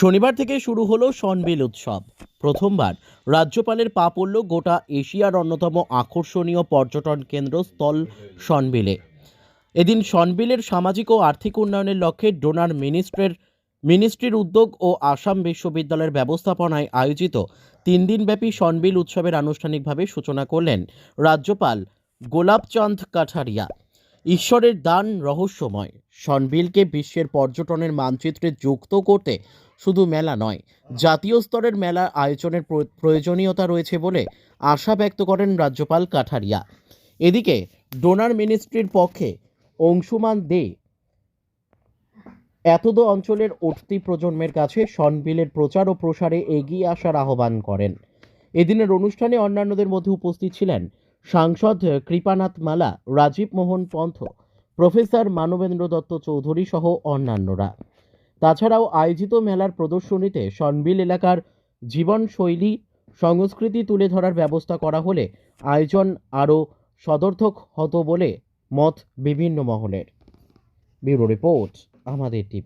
শনিবার থেকে শুরু হলো সনবিল উৎসব। প্রথমবার রাজ্যপালের পা পড়ল গোটা এশিয়ার অন্যতম আকর্ষণীয় পর্যটন কেন্দ্র স্থল সনবিলে এদিন সনবিলের সামাজিক ও আর্থিক উন্নয়নের লক্ষ্যে ডোনার মিনিস্ট্রের, মিনিস্ট্রির উদ্যোগ ও আসাম বিশ্ববিদ্যালয়ের ব্যবস্থাপনায় আয়োজিত তিন দিনব্যাপী সনবিল উৎসবের আনুষ্ঠানিকভাবে সূচনা করলেন রাজ্যপাল গোলাপচাঁদ কাঠারিয়া। ঈশ্বরের দান রহস্যময়। সনবিলকে বিশ্বের পর্যটনের মানচিত্রে যুক্ত করতে শুধু মেলা নয়, জাতীয় স্তরের মেলা আয়োজনের প্রয়োজনীয়তা রয়েছে বলে আশা ব্যক্ত করেন রাজ্যপাল কাঠারিয়া। এদিকে, ডোনার মিনিস্ট্রির পক্ষে অংশুমান দে এতদ অঞ্চলের উঠতি প্রজন্মের কাছে সনবিলের প্রচার ও প্রসারে এগিয়ে আসার আহ্বান করেন। এদিনের অনুষ্ঠানে অন্যান্যদের মধ্যে উপস্থিত ছিলেন সাংসদ কৃপানাথ মালা, রাজীব মোহন পন্থ, প্রফেসর মানবেন্দ্র দত্ত চৌধুরী সহ অন্যান্যরা। তাছাড়াও আয়োজিত মেলার প্রদর্শনীতে সনবিল এলাকার জীবনশৈলী সংস্কৃতি তুলে ধরার ব্যবস্থা করা হলে আয়োজন আরও সদর্থক হতো বলে মত বিভিন্ন মহলের। ব্যুরো রিপোর্ট, আমাদের টিভি।